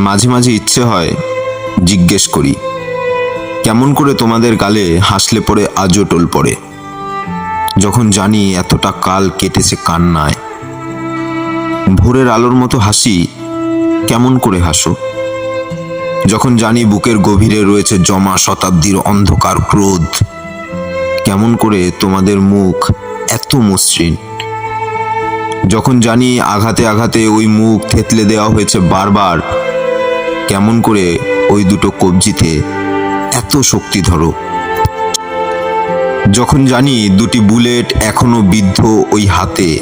মাঝে মাঝে ইচ্ছে হয় জিজ্ঞেস করি, কেমন করে তোমাদের গালে হাসলে পরে আজও টোল পড়ে? যখন জানি এতটা কাল কেটেছে কান্নায়। ভোরের আলোর মতো হাসি, কেমন করে হাসো? যখন জানি বুকের গভীরে রয়েছে জমা শতাব্দীর অন্ধকার ক্রোধ, কেমন করে তোমাদের মুখ এত মসৃণ? যখন জানি আঘাতে আঘাতে ওই মুখ থেতলে দেওয়া হয়েছে বারবার কেমন করে ওই দুটো কবজিতে এত শক্তি ধরো? যখন জানি দুটি বুলেট এখনও বিদ্ধ ওই হাতে,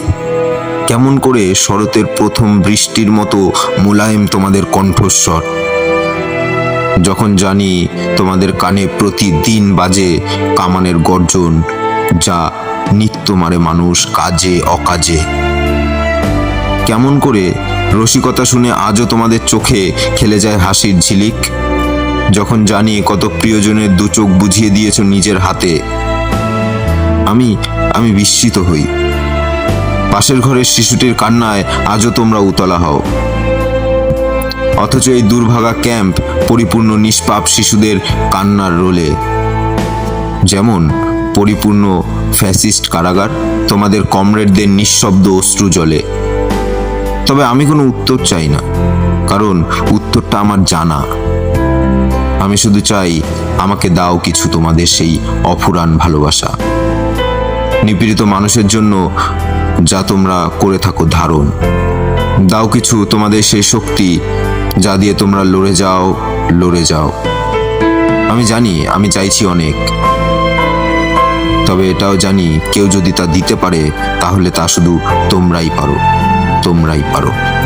কেমন করে শরতের প্রথম বৃষ্টির মতো মোলায়েম তোমাদের কণ্ঠস্বর। যখন জানি তোমাদের কানে প্রতিদিন বাজে কামানের গর্জন, যা নিত্য মারে মানুষ কাজে অকাজে। কেমন করে রসিকতা শুনে আজও তোমাদের চোখে খেলে যায় হাসির ঝিলিক। যখন জানি কত প্রিয়জনের দু চোখ বুঝিয়ে দিয়েছ নিজের হাতে। আমি আমি বিস্মিত হই। পাশের ঘরের শিশুটির কান্নায় আজও তোমরা উতলা হও। অথচ এই দুর্ভাগা ক্যাম্প পরিপূর্ণ নিষ্পাপ শিশুদের কান্নার রোলে। যেমন পরিপূর্ণ ফ্যাসিস্ট কারাগার, তোমাদের কমরেডদের নিঃশব্দ অশ্রু জলে। তবে আমি কোনো উত্তর চাই না। কারণ উত্তরটা আমার জানা। আমি শুধু চাই আমাকে দাও কিছু তোমাদের সেই অফুরান ভালোবাসা। নিপীড়িত মানুষের জন্য যা তোমরা করে থাকো ধারণ। দাও কিছু তোমাদের সেই শক্তি যা দিয়ে তোমরা লড়ে যাও লড়ে যাও। আমি জানি, আমি চাইছি অনেক। তবে এটাও জানি, কেউ যদি তা দিতে পারে, তাহলে তা শুধু তোমরাই পারো। তোমরাই পারো।